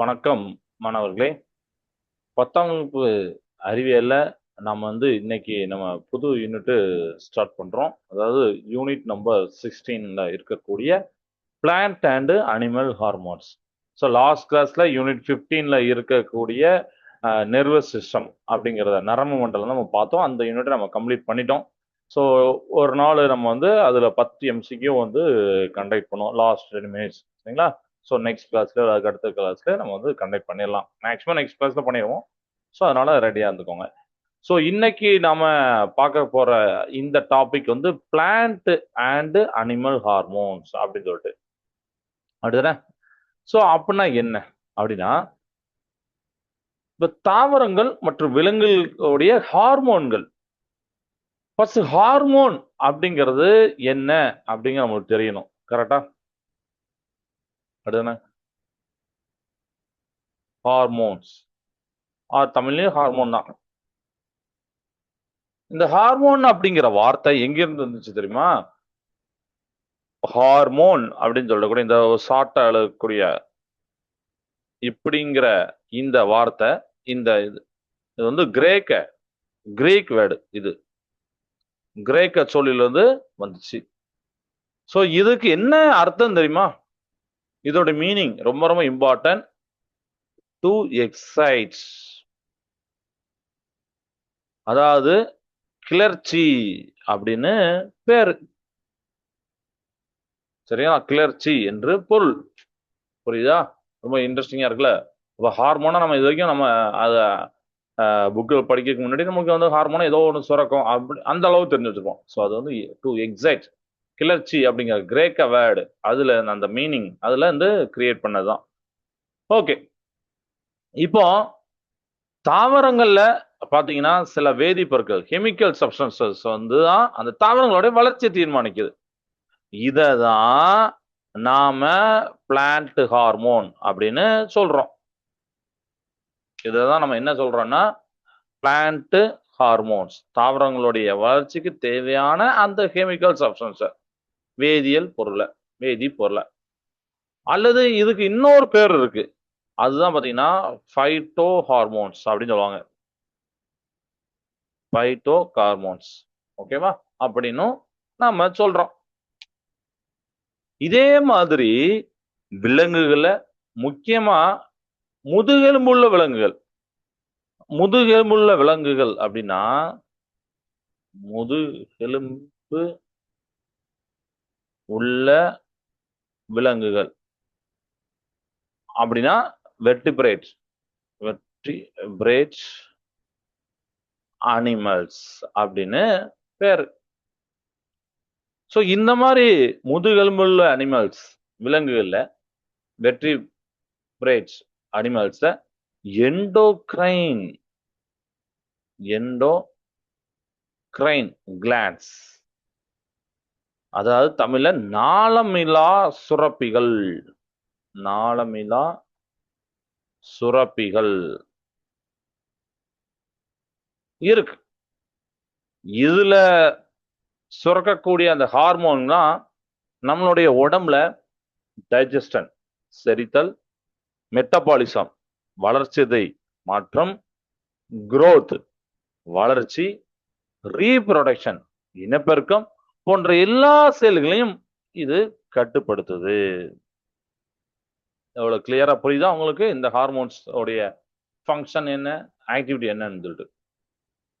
வணக்கம் மாணவர்களே. பத்தாம் வகுப்பு அறிவியலில் நம்ம வந்து இன்னைக்கு நம்ம புது யூனிட்டு ஸ்டார்ட் பண்ணுறோம் அதாவது யூனிட் நம்பர் சிக்ஸ்டீனில் இருக்கக்கூடிய plant and animal hormones so last கிளாஸில் யூனிட் ஃபிஃப்டீனில் இருக்கக்கூடிய நெர்வஸ் சிஸ்டம் அப்படிங்கிறத நரம்பு மண்டலம் நம்ம பார்த்தோம். அந்த யூனிட்டை நம்ம கம்ப்ளீட் பண்ணிட்டோம். ஸோ ஒரு நாள் நம்ம வந்து அதில் பத்து எம்சிக்கும் வந்து கண்டக்ட் பண்ணுவோம் லாஸ்ட் டென் மினிட்ஸ் சரிங்களா? ஸோ நெக்ஸ்ட் கிளாஸ்ல அதுக்கு அடுத்த கிளாஸ்ல நம்ம வந்து கண்டக்ட் பண்ணிடலாம். மேக்ஸிமம் நெக்ஸ்ட் கிளாஸ்ல பண்ணிடுவோம். ஸோ அதனால ரெடியாக இருந்துக்கோங்க. ஸோ இன்னைக்கு நாம பார்க்க போற இந்த டாபிக் வந்து பிளான்ட் அண்ட் அனிமல் ஹார்மோன்ஸ் அப்படின்னு சொல்லிட்டு. அப்படிதானே? ஸோ அப்படின்னா என்ன? அப்படின்னா இப்போ தாவரங்கள் மற்றும் விலங்குகளுடைய ஹார்மோன்கள் ஃபர்ஸ்ட் ஹார்மோன் அப்படிங்கிறது என்ன? அப்படிங்கிற நம்மளுக்கு தெரியணும். கரெக்டா அடுத்தானே ஹார்மோன்ஸ் ஆர் தமிழ்லேயும் ஹார்மோன் தான். இந்த ஹார்மோன் அப்படிங்கிற வார்த்தை எங்கிருந்து வந்துச்சு தெரியுமா? ஹார்மோன் அப்படின்னு சொல்லக்கூடிய இந்த சாட்டை அழகக்கூடிய இப்படிங்கிற இந்த வார்த்தை இந்த இது இது வந்து கிரேக்க கிரீக் வேர்டு இது. கிரேக்க சொல்லிலிருந்து வந்துச்சு. ஸோ இதுக்கு என்ன அர்த்தம் தெரியுமா? இதோட மீனிங் ரொம்ப ரொம்ப இம்பார்ட்டன்ட் டு எக்ஸைட்ஸ் அதாவது கிளர்ச்சி அப்படின்னு பேர். சரியா? கிளர்ச்சி என்று பொருள். புரியுதா? ரொம்ப இன்ட்ரெஸ்டிங்கா இருக்குல்ல? இப்போ ஹார்மோனா நம்ம இது வரைக்கும் நம்ம அதை புக்கில் படிக்கிறதுக்கு முன்னாடி நமக்கு வந்து ஹார்மோனா ஏதோ ஒன்று சுரக்கும். அப்படி அந்த அளவு தெரிஞ்சு வச்சிருப்போம். ஸோ அது வந்து டு எக்ஸைட் கிளர்ச்சி அப்படிங்கிற கிரேக்க வேர்டு அதுல அந்த மீனிங் அதுல இருந்து கிரியேட் பண்ணதுதான். ஓகே இப்போ தாவரங்கள்ல பாத்தீங்கன்னா சில வேதிப்பொருட்கள் கெமிக்கல் சப்ஸ்டன்சஸ் வந்து தான் அந்த தாவரங்களோட வளர்ச்சியை தீர்மானிக்குது. இதை தான் நாம பிளான்ட் ஹார்மோன் அப்படின்னு சொல்றோம். இதை தான் நம்ம என்ன சொல்றோம்னா பிளான்ட் ஹார்மோன்ஸ் தாவரங்களுடைய வளர்ச்சிக்கு தேவையான அந்த கெமிக்கல் சப்ஸ்டன்ஸை வேதியியல் பொருளை வேதி பொருளை. அல்லது இதுக்கு இன்னொரு பேர் இருக்கு. அதுதான் பார்த்தீங்கன்னா ஃபைட்டோ ஹார்மோன்ஸ் அப்படின்னு சொல்லுவாங்க. ஃபைட்டோ ஹார்மோன்ஸ் ஓகேவா அப்படின்னும் நம்ம சொல்றோம். இதே மாதிரி விலங்குகளை முக்கியமா முதுகெலும்புள்ள விலங்குகள். முதுகெலும்புள்ள விலங்குகள் அப்படின்னா முதுகெலும்பு உள்ள விலங்குகள். அப்படின்னா வெட்டிப்ரேட் வெட்டி பிரேட் அனிமல்ஸ் அப்படின்னு பேர். ஸோ இந்த மாதிரி முதுகெலும்புள்ள அனிமல்ஸ் விலங்குகளில் vertebrates அனிமல்ஸ endocrine. Endocrine glands அதாவது தமிழ்ல நாளமிலா சுரப்பிகள். நாளமிலா சுரப்பிகள். இருக்கு. இதுல சுரக்கக்கூடிய அந்த ஹார்மோன்லாம் நம்மளுடைய உடம்புல டைஜஸ்டன் செரித்தல் மெட்டபாலிசம் வளர்ச்சிதை மாற்றம் குரோத் வளர்ச்சி ரீப்ரொடக்ஷன் இனப்பெருக்கம் போன்ற எல்லா செயல்களையும் இது கட்டுப்படுத்துது. எவ்வளவு கிளியரா புரியுதா உங்களுக்கு? இந்த ஹார்மோன்ஸ் உடைய ஃபங்க்ஷன் என்ன? ஆக்டிவிட்டி என்னன்னு சொல்லிட்டு.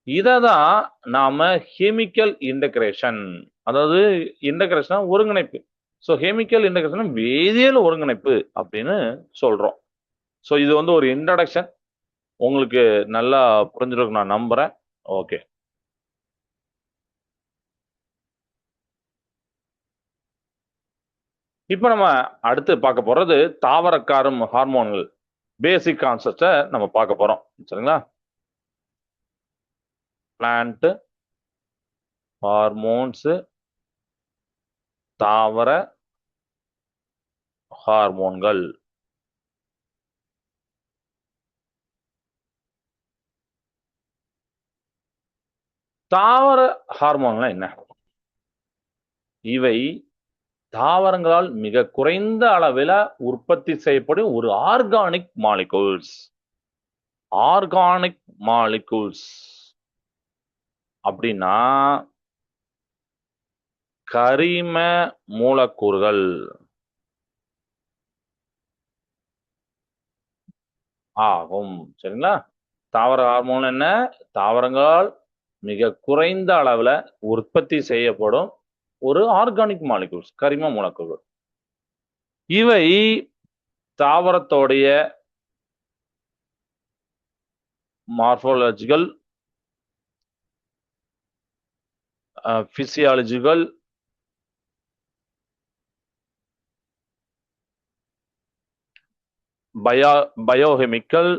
இதை தான் நாம கெமிக்கல் இன்டகிரேஷன் அதாவது இன்டகிரேஷன் ஒருங்கிணைப்பு. ஸோ கெமிக்கல் இன்டகிரேஷன் வேதியியல் ஒருங்கிணைப்பு அப்படின்னு சொல்றோம். ஸோ இது வந்து ஒரு இன்ட்ரடக்ஷன் உங்களுக்கு நல்லா புரிஞ்சிருக்கும் நான் நம்புறேன். ஓகே இப்போ நம்ம அடுத்து பார்க்க போறது தாவரக்காரும் ஹார்மோன்கள் பேசிக் கான்செப்டை நம்ம பார்க்க போறோம். சரிங்களா? பிளான்ட் ஹார்மோன்ஸ் தாவர ஹார்மோன்கள் தாவர ஹார்மோன்லாம் என்ன? இவை தாவரங்களால் மிக குறைந்த அளவில் உற்பத்தி செய்யப்படும் ஒரு ஆர்கானிக் மாலிகூல்ஸ். Organic molecules. அப்படின்னா கரிம மூலக்கூறுகள். ஆகும். சரிங்களா? தாவர ஹார்மோன் என்ன? தாவரங்களால் மிக குறைந்த அளவுல உற்பத்தி செய்யப்படும் ஒரு ஆர்கானிக் மாலிகூல்ஸ் கரிம மூலக்கூறுகள் இவை தாவரத்தோடைய மார்போலஜிக்கல் பிசியாலஜிக்கல் பயா பயோகெமிக்கல்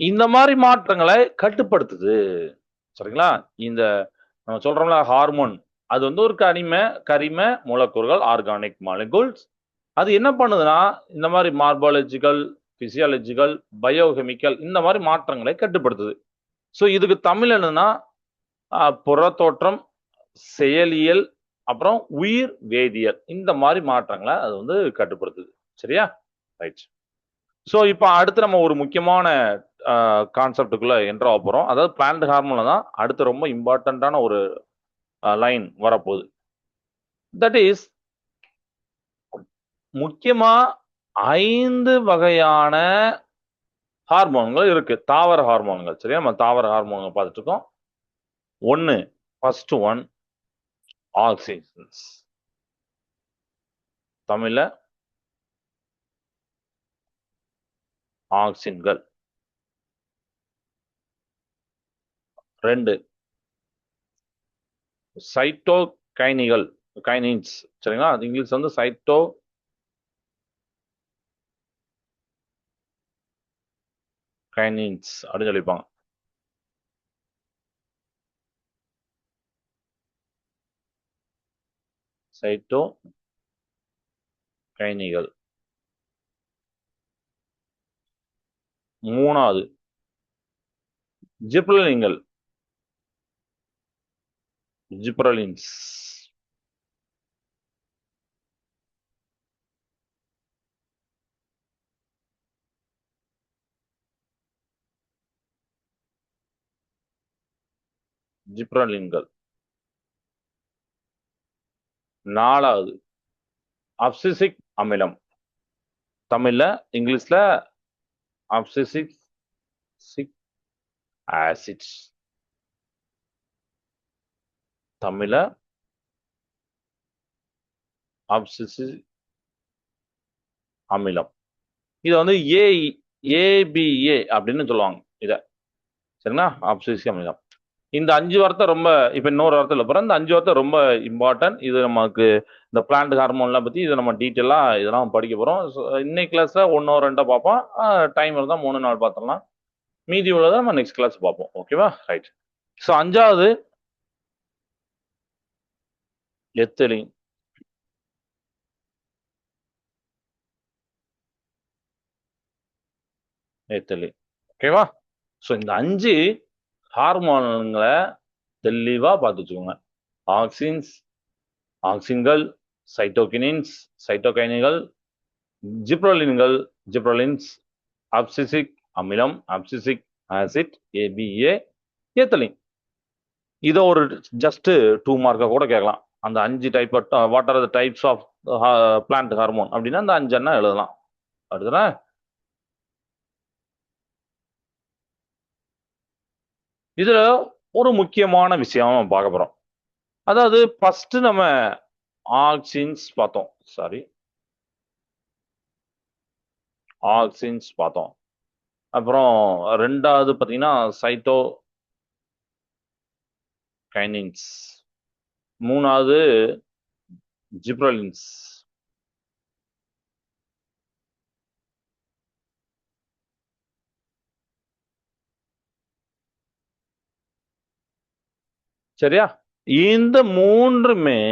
இந்த மாதிரி மாற்றங்களை கட்டுப்படுத்துது. சரிங்களா? இந்த நம்ம சொல்றோம்ல ஹார்மோன் அது வந்து ஒரு கரிம கரிம மூலக்கூறுகள் ஆர்கானிக் மாலிகூல்ஸ் அது என்ன பண்ணுதுன்னா இந்த மாதிரி மார்பாலஜிக்கல் பிசியாலஜிக்கல் பயோகெமிக்கல் இந்த மாதிரி மாற்றங்களை கட்டுப்படுத்துது. ஸோ இதுக்கு தமிழ் என்னன்னா புறத்தோற்றம் செயலியல் அப்புறம் உயிர் வேதியியல். இந்த மாதிரி மாற்றங்களை அது வந்து கட்டுப்படுத்துது. சரியா? ரைட் ஸோ இப்போ அடுத்து நம்ம ஒரு முக்கியமான கான்செப்டுக்குள்ளே என்ட்ரு ஆக போகிறோம் அதாவது பிளான்ட் ஹார்மோனில் தான் அடுத்து ரொம்ப இம்பார்ட்டண்ட்டான ஒரு லைன் வரப்போகுது. தட் இஸ் முக்கியமாக ஐந்து வகையான ஹார்மோன்கள் இருக்கு. தாவர ஹார்மோன்கள் சரியா? நம்ம தாவர ஹார்மோன்கள் பார்த்துட்டு இருக்கோம். ஒன்று ஃபர்ஸ்ட் ஒன் ஆக்சிஜன்ஸ் தமிழில் ஆக்சின்கள் ரெண்டு. சைட்டோ கைனிகள் கைனின்ஸ் சரிங்களா? அது இங்கிலீஷ் வந்து சைட்டோ கைனின்ஸ் அப்படின்னு சொல்லிப்பாங்க. சைட்டோ கைனிகள் மூணாவது ஜிப்ரலின்கள் ஜிப்ரலின்ஸ் ஜிப்ரலின்கள் நாலாவது. அப்சிசிக் அமிலம். தமிழ்ல இங்கிலீஷ்ல அப்சிசிக் சிக் ஆசிட்ஸ் தமிழ அப்சிசிக் அமிலம். இது வந்து ஏ ஏபிஏ அப்படின்னு சொல்லுவாங்க இத. சரிங்களா? அப்சிசிக் அமிலம். இந்த அஞ்சு வார்த்தை ரொம்ப இப்போ இன்னொரு வாரத்தில் போகிறோம் இந்த அஞ்சு வார்த்தை ரொம்ப இம்பார்ட்டன்ட் இது நமக்கு இந்த பிளான்ட் ஹார்மோன்லாம் பற்றி இதை நம்ம டீட்டெயிலாக இதெல்லாம் படிக்க போகிறோம் இன்னைக்கு கிளாஸில் ஒன்றோ ரெண்டோ பார்ப்போம். டைம் இருந்தால் மூணு நாள் பார்த்துடலாம். மீதி உள்ளதை நம்ம நெக்ஸ்ட் கிளாஸ் பார்ப்போம். ஓகேவா ரைட் ஸோ அஞ்சாவது எத்திலின் எத்தலி ஓகேவா? ஸோ இந்த அஞ்சு ஹார்மோன்களை தெளிவாக பார்த்து வச்சுக்கோங்க. ஆக்சின்ஸ் ஆக்சின்கள் சைட்டோகினின்ஸ் சைட்டோகைனிகள் ஜிப்ரோலின்கள் ஜிப்ரோலின்ஸ் அப்சிசிக் அமிலம் அப்சிசிக் ஆசிட் ஏபிஏ ஏத்தலின். இதை ஒரு ஜஸ்ட் டூ மார்க்கை கூட கேட்கலாம். அந்த அஞ்சு type what are the types of plant hormone அப்படின்னா அந்த அஞ்சு எண்ணா எழுதலாம். அடுத்ததா? இதுல ஒரு முக்கியமான விஷயம் பார்க்க போறோம். அதாவது ஃபர்ஸ்ட் நம்ம ஆக்சின்ஸ் பார்த்தோம். சாரி ஆக்சின்ஸ் பார்த்தோம். அப்புறம் ரெண்டாவது பார்த்தீங்கன்னா சைட்டோ கைனின்ஸ் மூணாவது ஜிப்ரலின்ஸ். சரியா? இந்த மூன்றுமே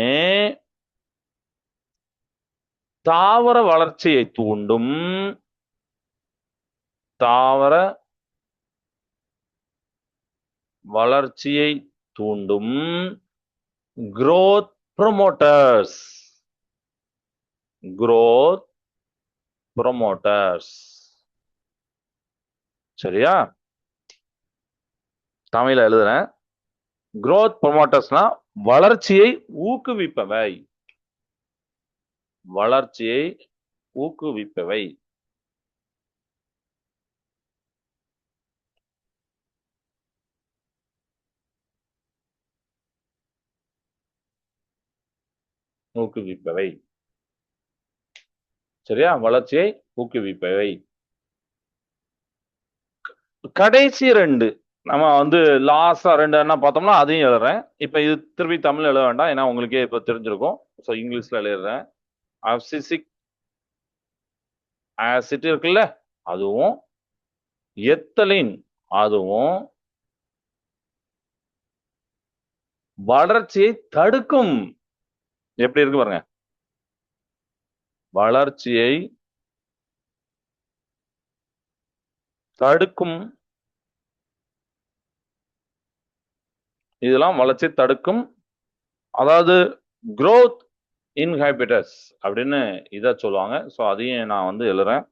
தாவர வளர்ச்சியை தூண்டும். தாவர வளர்ச்சியை தூண்டும். Growth promoters growth promoters சரியா தமிழ்ல எழுதுறேன் growth promotersனா வளர்ச்சியை ஊக்குவிப்பவை வளர்ச்சியை ஊக்குவிப்பவை ஊக்குவிப்பவை. சரியா? வளர்ச்சியை ஊக்குவிப்பவை. கடைசி ரெண்டு. நம்ம வந்து லாஸ்டா ரெண்டு என்ன பார்த்தோம்னா அதையும் எழுதுறேன். இப்ப இது திருப்பி தமிழ் எழுத வேண்டாம். ஏன்னா உங்களுக்கே இப்ப தெரிஞ்சிருக்கும். ஸோ இங்கிலீஷ்ல எழுதுறேன். அப்சிசிக் ஆசிட் இருக்குல்ல அதுவும் எத்தலின் அதுவும் வளர்ச்சியை தடுக்கும். எப்படி இருக்கு பாருங்க. வளர்ச்சியை தடுக்கும். இதெல்லாம் வளர்ச்சி தடுக்கும். அதாவது குரோத் இன்ஹாபிட்டஸ் அப்படின்னு இதை சொல்லுவாங்க. ஸோ அதையும் நான் வந்து எழுதுறேன்.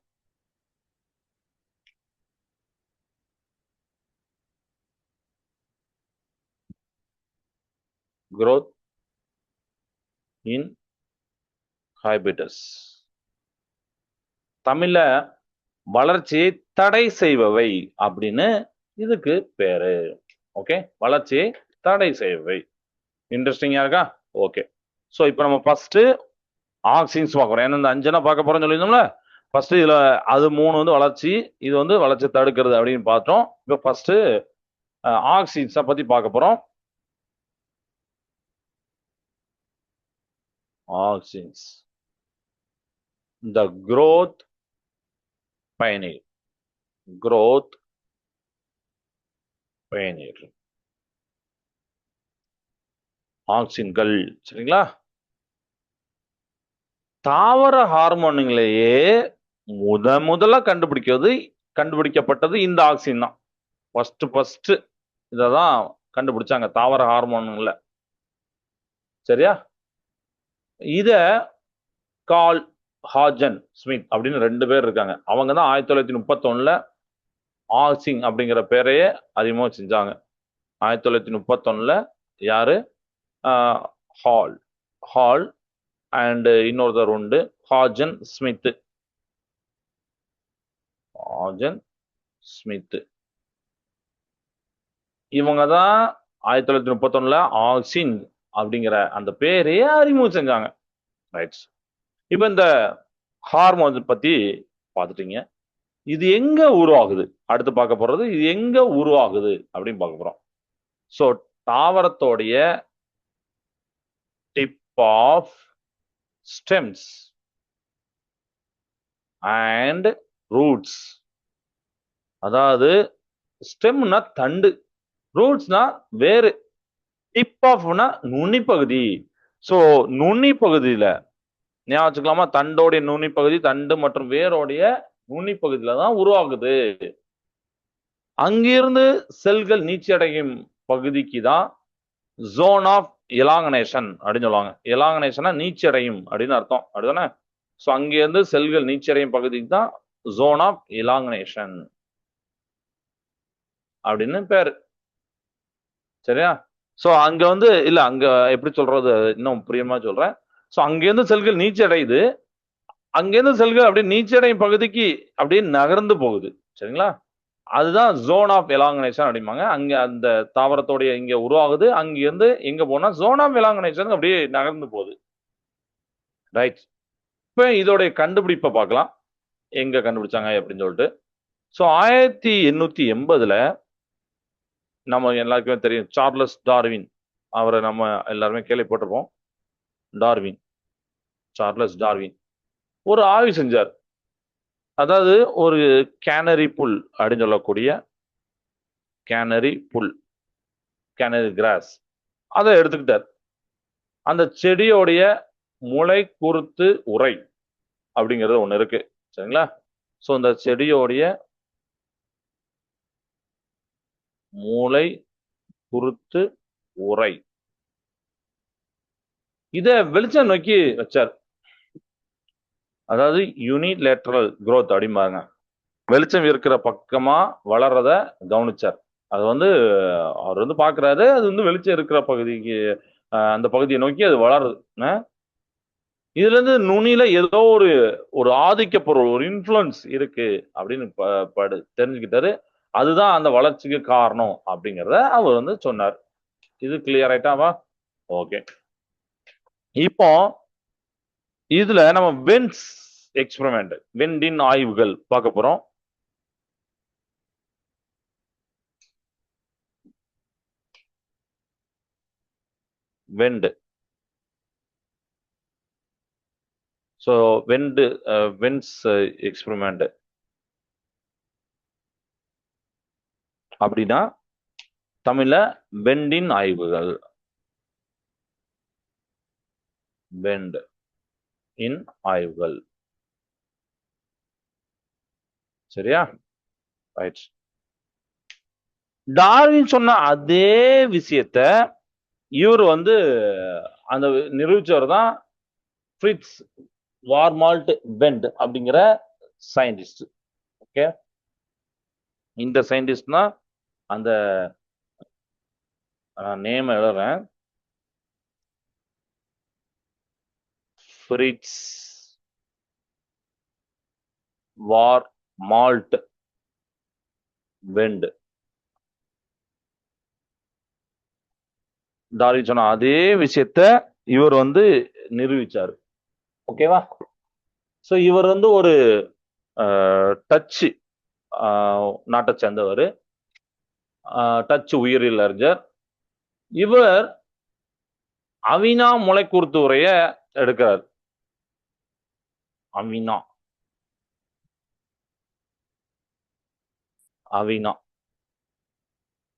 growth இன் ஹைபிடஸ். தமிழ வளர்ச்சியை தடை செய்பவை அப்படின்னு இதுக்கு பேரு. ஓகே? வளர்ச்சியை தடை செய்பவை. இன்ட்ரெஸ்டிங்கா இருக்கா? ஓகே. ஸோ இப்போ நம்ம ஃபர்ஸ்ட் ஆக்சின்ஸ் பார்க்குறோம் ஏன்னா இந்த அஞ்சனா பார்க்க போறோம்னு சொல்லியிருந்தோம்ல? ஃபர்ஸ்ட் இதுல அது மூணு வந்து வளர்ச்சி இது வந்து வளர்ச்சி தடுக்கிறது அப்படின்னு பார்த்தோம். இப்போ ஃபர்ஸ்ட் ஆக்சின்ஸை பத்தி பார்க்க போறோம். Auxins. the growth pioneer growth pioneer ஆக்சின்கள் சரிங்களா? தாவர ஹார்மோனுங்களையே முத முதல்ல கண்டுபிடிக்கிறது கண்டுபிடிக்கப்பட்டது இந்த ஆக்சின் தான். ஃபர்ஸ்ட் ஃபர்ஸ்ட் இதை தான் கண்டுபிடிச்சாங்க தாவர ஹார்மோனுங்கள சரியா? இத கால் ஹாஜன் ஸ்மித் அப்படின்னு ரெண்டு பேர் இருக்காங்க. அவங்க தான் ஆயிரத்தி தொள்ளாயிரத்தி முப்பத்தொன்னுல ஆசிங் அப்படிங்கிற பேரையே அறிமுகம் செஞ்சாங்க. ஆயிரத்தி தொள்ளாயிரத்தி முப்பத்தொன்னுல யாரு? ஹால். ஹால் அண்டு இன்னொருத்தர் உண்டு. ஹாஜன் ஸ்மித்து ஹாஜன் ஸ்மித்து இவங்க தான் ஆயிரத்தி தொள்ளாயிரத்தி முப்பத்தொன்னுல ஆசிங் அப்படிங்கிற அந்த பேரையே அறிமுகம் செஞ்சாங்க ரைட்ஸ் இப்போ இந்த ஹார்மோன்ஸ் பத்தி பார்த்துட்டீங்க. இது எங்க உருவாகுது? அடுத்து பார்க்க போறது இது எங்க உருவாகுது அப்படின்னு பார்க்க போறோம். So தாவரத்தோடைய tip of stems and roots அதாவது ஸ்டெம்னா தண்டு ரூட்ஸ்னா வேறு. டிப் ஆஃப்னா நுனிப்பகுதி. பகுதி ஸோ நுனி பகுதியில ஞாபகம் வச்சுக்கலாமா? தண்டோடைய நுனி பகுதி தண்டு மற்றும் வேரோடைய நுனி பகுதியில தான் உருவாகுது. அங்கிருந்து செல்கள் நீச்சி அடையும் பகுதிக்கு தான் ஜோன் ஆஃப் எலாங்கனேஷன் அப்படின்னு சொல்லுவாங்க. எலாங்கனேஷனா நீச்சி அடையும் அப்படின்னு அர்த்தம். அப்படிதானே? ஸோ அங்கிருந்து செல்கள் நீச்சி அடையும் பகுதிக்கு தான் ஜோன் ஆஃப் எலாங்கனேஷன் அப்படின்னு பேரு. சரியா? ஸோ அங்க வந்து இல்ல அங்க எப்படி சொல்றது இன்னும் புரியமா சொல்றேன். ஸோ அங்கேருந்து செல்கள் நீச்சடையுது. அங்கேருந்து செல்கள் அப்படியே நீச்சடையும் பகுதிக்கு அப்படியே நகர்ந்து போகுது. சரிங்களா? அதுதான் ஜோன் ஆஃப் எலாங்கனேஷன் அப்படிம்பாங்க. அங்க அந்த தாவரத்தோடைய இங்க உருவாகுது. அங்கிருந்து எங்க போனா ஜோன் ஆஃப் எலாங்கனேஷன் அப்படியே நகர்ந்து போகுது. ரைட் இப்போ இதோடைய கண்டுபிடிப்பை பார்க்கலாம். எங்க கண்டுபிடிச்சாங்க அப்படின்னு சொல்லிட்டு. ஸோ ஆயிரத்தி எண்ணூத்தி எண்பதுல நம்ம எல்லாருக்குமே தெரியும். சார்லஸ் டார்வின் அவரை நம்ம எல்லாருமே கேள்விப்பட்டிருப்போம். டார்வின் சார்லஸ் டார்வின் ஒரு ஆய்வு செஞ்சார். அதாவது ஒரு கேனரி புல் அப்படின்னு சொல்லக்கூடிய கேனரி புல் கேனரி கிராஸ் அதை எடுத்துக்கிட்டார். அந்த செடியோடைய முளை குறுத்து உரை அப்படிங்கிறது ஒன்று இருக்கு. சரிங்களா? ஸோ இந்த செடியோடைய மூளை குருத்து உரை. இத வெளிச்சம் நோக்கி வச்சார். அதாவது யூனிலேட்ரல் குரோத் அப்படிம்பாங்க. வெளிச்சம் இருக்கிற பக்கமா வளர்றத கவனிச்சார். அது வந்து அவர் வந்து பாக்குறாரு அது வந்து வெளிச்சம் இருக்கிற பகுதிக்கு அந்த பகுதியை நோக்கி அது வளருது. இதுல இருந்து நுனியில ஏதோ ஒரு ஒரு ஆதிக்க பொருள் ஒரு இன்ஃபுளுன்ஸ் இருக்கு அப்படின்னு ப- படு தெரிஞ்சுக்கிட்டாரு. அதுதான் அந்த வளர்ச்சிக்கு காரணம் அப்படிங்கிறத அவர் வந்து சொன்னார். இது கிளியர் ஆயிட்டாவா ஓகே. இப்போ இதுல நம்ம வென்ஸ் எக்ஸ்பெரிமெண்ட் வெண்டின் ஆய்வுகள் பார்க்க போறோம். Went so Went Went's experiment அப்படின்னா தமிழ்ல வெண்டின் ஆய்வுகள். வெண்ட் இன் ஆய்வுகள். சரியா? ரைட் டார்வின் சொன்ன அதே விஷயத்த இவர் வந்து அந்த நிரூபிச்சவர் தான் ஃப்ரிட்ஸ் வார்மால்ட் பெண்ட் அப்படிங்கிற சயின்டிஸ்ட். ஓகே இந்த சயின்டிஸ்ட்னா அந்த நேம் எழுதுறேன். Fritz Warmolt Went Darwin சொன்ன அதே விஷயத்த இவர் வந்து நிரூபிச்சாரு. ஓகேவா ஸோ இவர் வந்து ஒரு டச்சு நாட்டை சேர்ந்தவர். டச்சு உயிரியல் அறிஞர் இவர் அவினா முளைக்கூர்த்து உரைய எடுக்கிறார். அவினா. அவினா.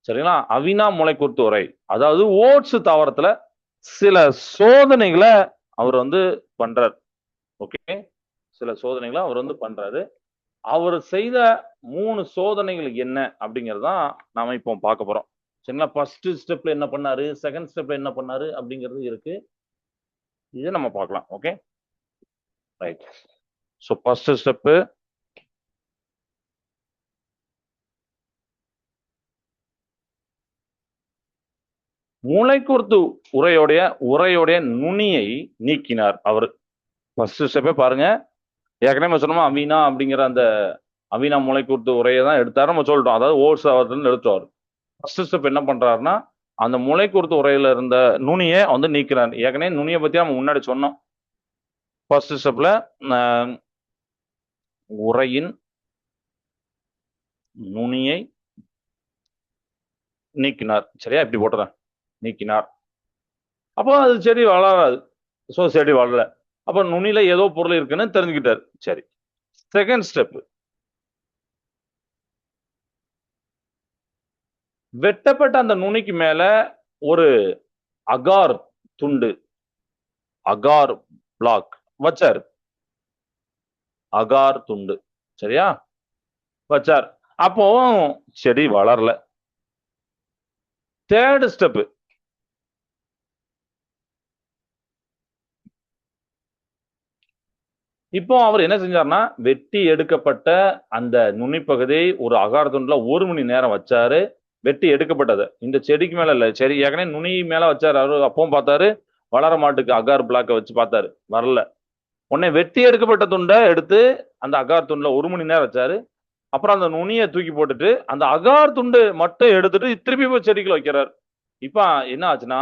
சரிங்களா? அவினா முளைக்கூர்த்து உரை அதாவது ஓட்ஸ் தாவரத்துல சில சோதனைகளை அவர் வந்து பண்றார். ஓகே? சில சோதனைகளை அவர் வந்து பண்றாரு. அவர் செய்த மூணு சோதனைகள் என்ன அப்படிங்கிறதான் நாம இப்போ பார்க்க போறோம். சரிங்களா? ஃபர்ஸ்ட் ஸ்டெப்ல என்ன பண்ணாரு? செகண்ட் ஸ்டெப்ல என்ன பண்ணாரு? அப்படிங்கிறது இருக்கு. இதை நம்ம பார்க்கலாம். Okay right so first step மூளைக்கூர்த்து உரையோடைய உரையோடைய நுனியை நீக்கினார் அவர். ஃபர்ஸ்ட் ஸ்டெப்பே பாருங்க. ஏற்கனவே சொன்னோமா அமீனா அப்படிங்கிற அந்த அமீனா மூளைக்கூர்த்து உரையை தான் எடுத்தாரு. நம்ம சொல்லிட்டோம். அதாவது ஓட்ஸ் அவர்லேருந்து எடுத்துவார். ஃபர்ஸ்ட் ஸ்டெப் என்ன பண்றாருன்னா அந்த மூளைக்கூர்த்து உரையில இருந்த நுனியை வந்து நீக்கிறார். ஏற்கனவே நுனியை பத்தி நம்ம முன்னாடி சொன்னோம். ஃபர்ஸ்ட் ஸ்டெப்ல உரையின் நுனியை நீக்கினார். சரியா? இப்படி போட்டுறேன். நீக்கினார். அப்போ அது செடி வளராது. ஸோ செடி வளரல. அப்போ நுனியில ஏதோ பொருள் இருக்குன்னு தெரிஞ்சுக்கிட்டாரு. சரி. செகண்ட் ஸ்டெப் வெட்டப்பட்ட அந்த நுனிக்கு மேல ஒரு அகார் துண்டு அகார் பிளாக் வச்சார். அகார் துண்டு. சரியா? வச்சார். அப்போ செடி வளரல. தேர்டு ஸ்டெப்பு இப்போ அவர் என்ன செஞ்சார்னா வெட்டி எடுக்கப்பட்ட அந்த நுனிப்பகுதியை ஒரு அகார துண்டுல ஒரு மணி நேரம் வச்சாரு. வெட்டி எடுக்கப்பட்டது. இந்த செடிக்கு மேல இல்ல சரி ஏற்கனவே நுனி மேல வச்சாரு. அவரு அப்பவும் பார்த்தாரு. வளர மாட்டுக்கு அகார் பிளாக்க வச்சு பார்த்தாரு. வரல. உடனே வெட்டி எடுக்கப்பட்ட துண்டை எடுத்து அந்த அகார் துண்டுல ஒரு மணி நேரம் வச்சாரு. அப்புறம் அந்த நுனியை தூக்கி போட்டுட்டு அந்த அகார் துண்டு மட்டும் எடுத்துட்டு திருப்பி போய் செடிக்குள்ள வைக்கிறார். இப்ப என்ன ஆச்சுன்னா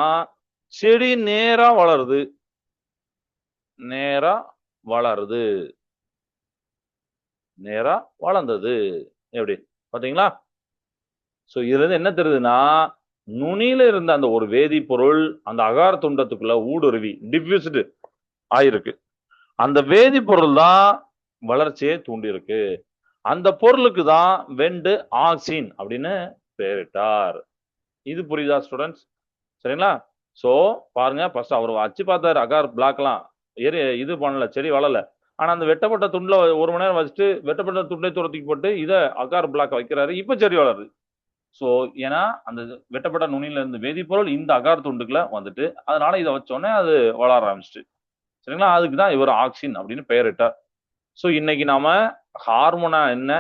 செடி நேரா வளருது. நேரா வளருது நேரா வளர்ந்தது. எப்படி? பாத்தீங்களா சோ இதுல இருந்து என்ன தெரியுதுன்னா நுனியில இருந்த அந்த ஒரு வேதிப்பொருள் அந்த அகார துண்டத்துக்குள்ள ஊடுருவி டிஃப்யூஸ்டு ஆயிருக்கு. அந்த வேதிப்பொருள் தான் வளர்ச்சியை தூண்டியிருக்கு. அந்த பொருளுக்கு தான் வெண்டு ஆக்சின் அப்படின்னு பேரிட்டார் இது புரியுதா ஸ்டூடெண்ட்ஸ் சரிங்களா? ஸோ பாருங்க ஃபர்ஸ்ட் அவர் வச்சு பார்த்தாரு அகார் பிளாக்லாம் எரி இது பண்ணல செடி வளரல. ஆனா அந்த வெட்டப்பட்ட துண்டுல ஒரு மணி நேரம் வச்சுட்டு வெட்டப்பட்ட துண்டை துரத்திக்கு போட்டு இதை அகார் பிளாக் வைக்கிறாரு. இப்ப செடி வளருது. ஸோ ஏன்னா அந்த வெட்டப்பட்ட நுனியில இருந்து வேதிப்பொருள் இந்த அகார் துண்டுக்குள்ள வந்துட்டு அதனால இதை வச்சோடனே அது வளர ஆரம்பிச்சிட்டு. சரிங்களா? அதுக்கு தான் இவர் ஆக்சின் அப்படின்னு பெயரிட்டார். ஸோ இன்னைக்கு நாம ஹார்மோனா என்ன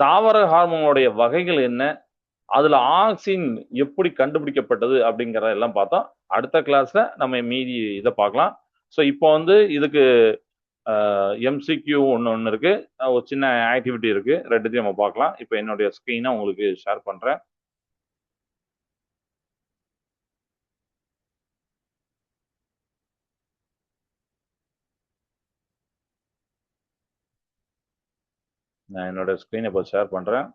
தாவர ஹார்மோனுடைய வகைகள் என்ன அதுல ஆக்சின் எப்படி கண்டுபிடிக்கப்பட்டது அப்படிங்கிறத எல்லாம் பார்த்தோம் அடுத்த கிளாஸ்ல நம்ம மீதி இதை பார்க்கலாம். ஸோ இப்போ வந்து இதுக்கு எம்சிக்யூ ஒன்று ஒன்று இருக்கு. ஒரு சின்ன ஆக்டிவிட்டி இருக்கு. ரெண்டுத்தையும் நம்ம பார்க்கலாம். இப்போ என்னுடைய ஸ்க்ரீனை உங்களுக்கு ஷேர் பண்றேன். நான் என்னோட ஸ்க்ரீனை இப்போ ஷேர் பண்றேன்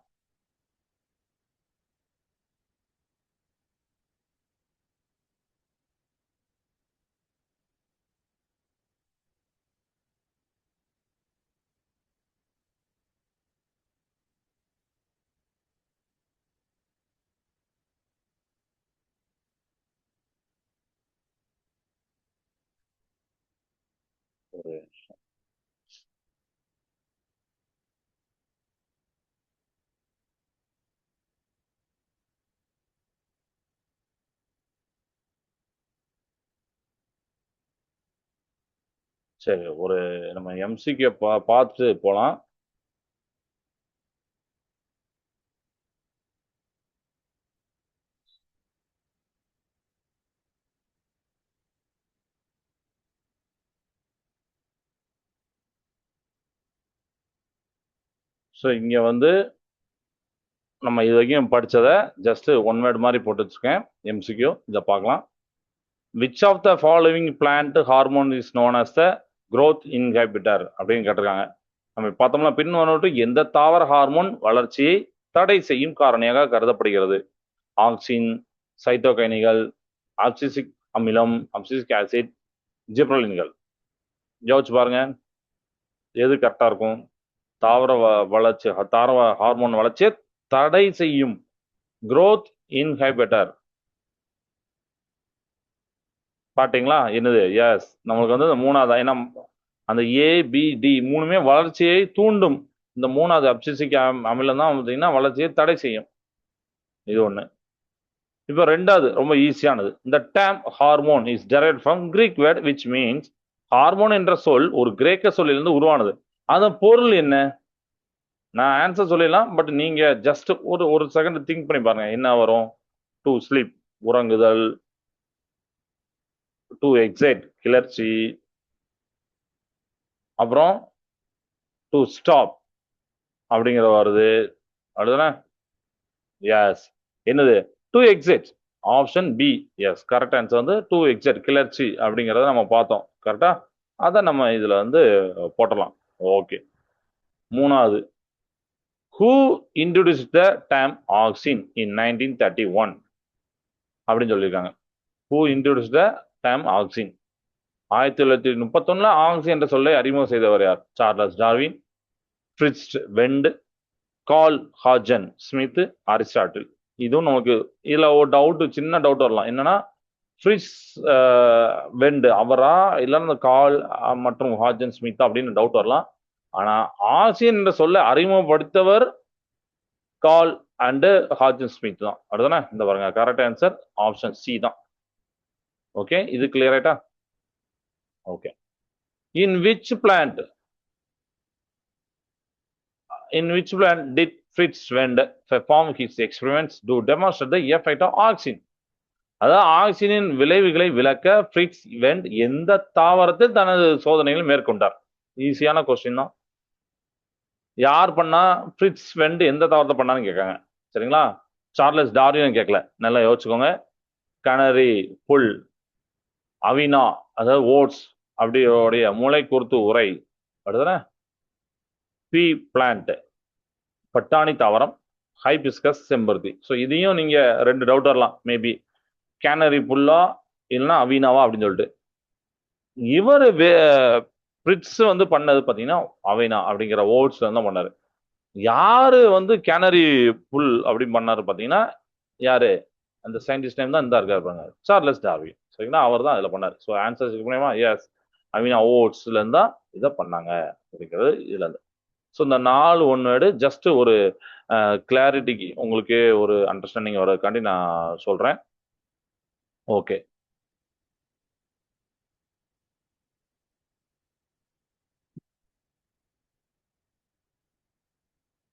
ஒரு நிமிஷம். சரி ஒரு நம்ம எம்சிக்கு பா பார்த்து போகலாம் ஸோ இங்கே வந்து நம்ம இது வரைக்கும் படித்ததை ஜஸ்ட் ஒன் வேர்டு மாதிரி போட்டு வச்சுருக்கேன் எம்சிக்யூ இதை பார்க்கலாம். Which of the following plant hormone is known as the growth inhibitor அப்படின்னு கேட்டிருக்காங்க. நம்ம பார்த்தோம்னா பின்வரட்டு எந்த தாவர ஹார்மோன் வளர்ச்சியை தடை செய்யும் காரணியாக கருதப்படுகிறது? ஆக்சின் சைட்டோகைனிகள் ஆக்சிசிக் அமிலம் அப்சிசிக் ஆசிட் ஜிப்ரலின்கள் யோசிச்சு பாருங்க. எது கரெக்டாக இருக்கும்? தாவர வ- வளர்ச்சி தாவர ஹார்மோன் வளர்ச்சியை தடை செய்யும் க்ரோத் inhibitor பாட்டிங்களா என்னது? எஸ் நம்மளுக்கு வந்து இந்த மூணாவது ஏன்னா அந்த ஏ பி டி மூணுமே வளர்ச்சியை தூண்டும். இந்த மூணாவது அப்சிசிக் அமிலம் தான் பார்த்தீங்கன்னா வளர்ச்சியை தடை செய்யும். இது ஒன்று இப்போ ரெண்டாவது ரொம்ப ஈஸியானது. இந்த term hormone is derive from Greek word which means hormone என்ற சொல் ஒரு கிரேக்க சொல்லிலிருந்து உருவானது. அதன் பொருள் என்ன? நான் ஆன்சர் சொல்லிடலாம் பட் நீங்கள் ஜஸ்ட் ஒரு ஒரு செகண்ட் திங்க் பண்ணி பாருங்க. என்ன வரும்? டு ஸ்லீப் உறங்குதல் டு எக்ஸைட் கிளர்ச்சி. அப்புறம் டு ஸ்டாப் அப்படிங்கிற வருது. அடுத்தன எஸ் என்னது? To excite option B yes correct answer வந்து டு எக்ஸிட் கிளர்ச்சி அப்படிங்கிறத நம்ம பார்த்தோம். கரெக்டா அதை நம்ம இதுல வந்து போட்டலாம். ஓகே மூணாவது. Who introduce the term auxin in nineteen thirty one அப்படின்னு சொல்லியிருக்காங்க. Who introduce the term auxin ஆயிரத்தி தொள்ளாயிரத்தி முப்பத்தொன்னுல ஆங்ஸ் என்ற சொல்லை அறிமுகம் செய்தவர் யார்? Charles Darwin Fritz Went Kogl Haagen Smit Aristotle இதுவும் நமக்கு இதுல ஒரு டவுட் சின்ன டவுட் வரலாம். என்னன்னா ஃப்ரிட்ஸ் வெண்ட் அவரா? இல்லைன்னா இந்த கால் மற்றும் ஹாஜன் ஸ்மித் அப்படின்னு டவுட் வரலாம். ஆனா ஆசியன் என்ற சொல்லை அறிமுகப்படுத்தவர் கால் அண்டு ஹாஜன் ஸ்மித் தான். அடுத்தானே இந்த பாருங்க கரெக்ட் ஆன்சர் ஆப்ஷன் சி தான். ஓகே இது கிளியர் ஆயிட்டா okay in which plant in which plant did Fritz Wend perform his experiments to demonstrate the effect of oxygen? அதாவது ஆக்சிஜனின் விளைவுகளை விளக்க ஃப்ரிட்ஸ் வெண்ட் எந்த தாவரத்தில் தனது சோதனைகளை மேற்கொண்டார்? ஈஸியான கொஸ்டின் தான். யார் பண்ணா ஃப்ரிட்ஸ் வெண்ட் எந்த தாவரத்தை பண்ணான்னு கேட்காங்க. சரிங்களா? சார்லஸ் டார்வின் கேட்கல. நல்லா யோசிச்சுக்கோங்க. கனரி புல். அவினா அதாவது ஓட்ஸ் அப்படியோடைய மூளை குருத்து உரை. அடுத்தன பி பிளான்ட் பட்டாணி தாவரம் ஹைபிஸ்கஸ் செம்பருத்தி. ஸோ இதையும் நீங்கள் ரெண்டு டவுட் வரலாம் மேபி கேனரி புல்லா இல்லைன்னா அவினாவா அப்படின்னு சொல்லிட்டு. இவர் பிரிட்ஸ் வந்து பண்ணது பார்த்தீங்கன்னா அவினா அப்படிங்கிற ஓட்ஸ் தான் பண்ணார். யாரு வந்து கேனரி புல் அப்படின்னு பண்ணாரு பார்த்தீங்கன்னா யாரு? அந்த சயின்டிஸ்ட் நேம் தான் இந்த இருக்காரு பாருங்க. Charles Darwin. சரிங்களா அவர் தான் அதில் பண்ணார். ஸோ ஆன்சர் மூலயமா எஸ் மீன் அவோட்ஸ்ல இருந்தா இதை பண்ணாங்க அப்படிங்கிறது இதுலேருந்து ஸோ இந்த நாலு ஒன் வேர்டு ஜஸ்ட் ஒரு கிளாரிட்டிக்கு உங்களுக்கு ஒரு அண்டர்ஸ்டாண்டிங் வர்றதுக்காண்டி நான் சொல்கிறேன் ஓகே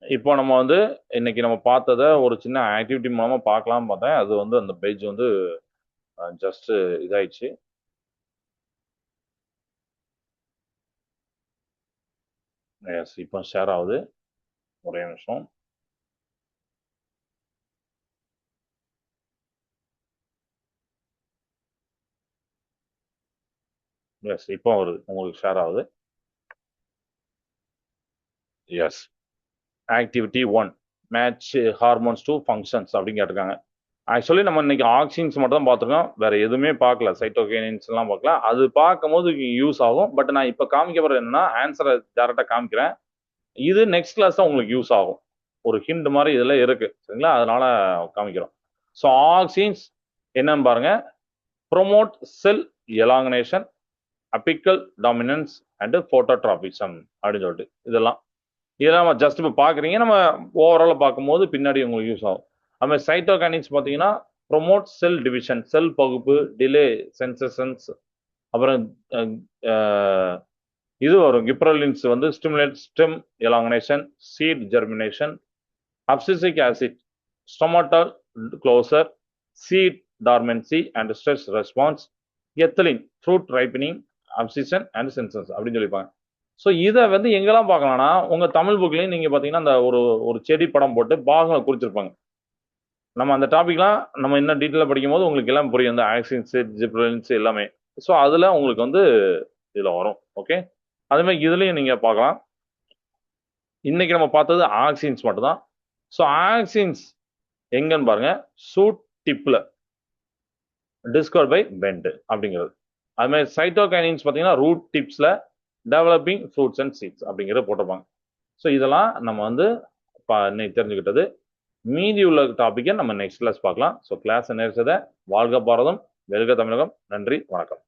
இப்போ நம்ம வந்து இன்னைக்கு நம்ம பார்த்ததை ஒரு சின்ன ஆக்டிவிட்டி மூலமா பார்க்கலாம் பார்த்தேன். அது வந்து அந்த பேஜ் வந்து ஜஸ்ட் இதாயிடுச்சு. எஸ் இப்போ ஷேர் ஆகுது. ஒரே நிமிஷம். எஸ் இப்போ வருது. உங்களுக்கு ஷேர் ஆகுது. Yes activity one match hormones to functions அப்படின்னு கேட்டிருக்காங்க. ஆக்சுவலி நம்ம இன்னைக்கு ஆக்சின்ஸ் மட்டும் தான் பார்த்துருக்கோம். வேற எதுவுமே பார்க்கல. சைட்டோகைனின்ஸ் எல்லாம் பார்க்கல. அது பார்க்கும்போது யூஸ் ஆகும். பட் நான் இப்போ காமிக்க போகிறது என்னன்னா ஆன்சரை டேரெக்டாக காமிக்கிறேன். இது நெக்ஸ்ட் கிளாஸ் தான் உங்களுக்கு யூஸ் ஆகும். ஒரு ஹிண்ட் மாதிரி இதில் இருக்கு. சரிங்களா? அதனால காமிக்கிறோம். ஸோ ஆக்சின்ஸ் என்னன்னு பாருங்க. Promote cell elongation apical dominance and phototropism அப்படின்னு சொல்லிட்டு இதெல்லாம். இதெல்லாம் நம்ம ஜஸ்ட் இப்போ பார்க்குறீங்க. நம்ம ஓவராலாக பார்க்கும்போது பின்னாடி உங்களுக்கு யூஸ் ஆகும். அதுமாதிரி சைட்டோகானிக்ஸ் பார்த்தீங்கன்னா ப்ரொமோட் செல் டிவிஷன் செல் பகுப்பு டிலே சென்சேஷன்ஸ் அப்புறம் இது வரும். கிப்ரலின்ஸ் வந்து stimulate stem elongation seed germination abscisic acid stomatal closure seed dormancy and stress response ethylene fruit ripening abscission and senescence அப்படின்னு சொல்லிப்பாங்க ஸோ இதை வந்து எங்கெல்லாம் பார்க்கலாம்னா உங்கள் தமிழ் புக்லேயும் நீங்கள் பார்த்தீங்கன்னா அந்த ஒரு ஒரு செடி படம் போட்டு பாகம் குறிச்சிருப்பாங்க. நம்ம அந்த டாபிக்லாம் நம்ம இன்னும் டீட்டெயிலாக படிக்கும் போது உங்களுக்கு எல்லாம் புரியும். இந்த ஆக்சின்ஸ் ஜிப்ரன்ஸ் எல்லாமே. ஸோ அதில் உங்களுக்கு வந்து இதில் வரும். ஓகே அதுமாதிரி இதுலேயும் நீங்கள் பார்க்கலாம். இன்னைக்கு நம்ம பார்த்தது ஆக்சின்ஸ் மட்டும்தான். ஸோ ஆக்சின்ஸ் எங்கன்னு பாருங்க. சூட் டிப்பில் டிஸ்கவர் பை பெண்ட் அப்படிங்கிறது. அதுமாதிரி சைட்டோகைனின்ஸ் பார்த்தீங்கன்னா ரூட் டிப்ஸில் டெவலப்பிங் ஃப்ரூட்ஸ் அண்ட் சீட்ஸ் அப்படிங்கிறத போட்டிருப்பாங்க. ஸோ இதெல்லாம் நம்ம வந்து இன்னைக்கு தெரிஞ்சுக்கிட்டது. மீதி உள்ள டாப்பிக்கை நம்ம நெக்ஸ்ட் கிளாஸ் பார்க்கலாம். ஸோ கிளாஸ் நேர்ச்சதை வாழ்க பாரதம் வெல்க தமிழகம். நன்றி வணக்கம்.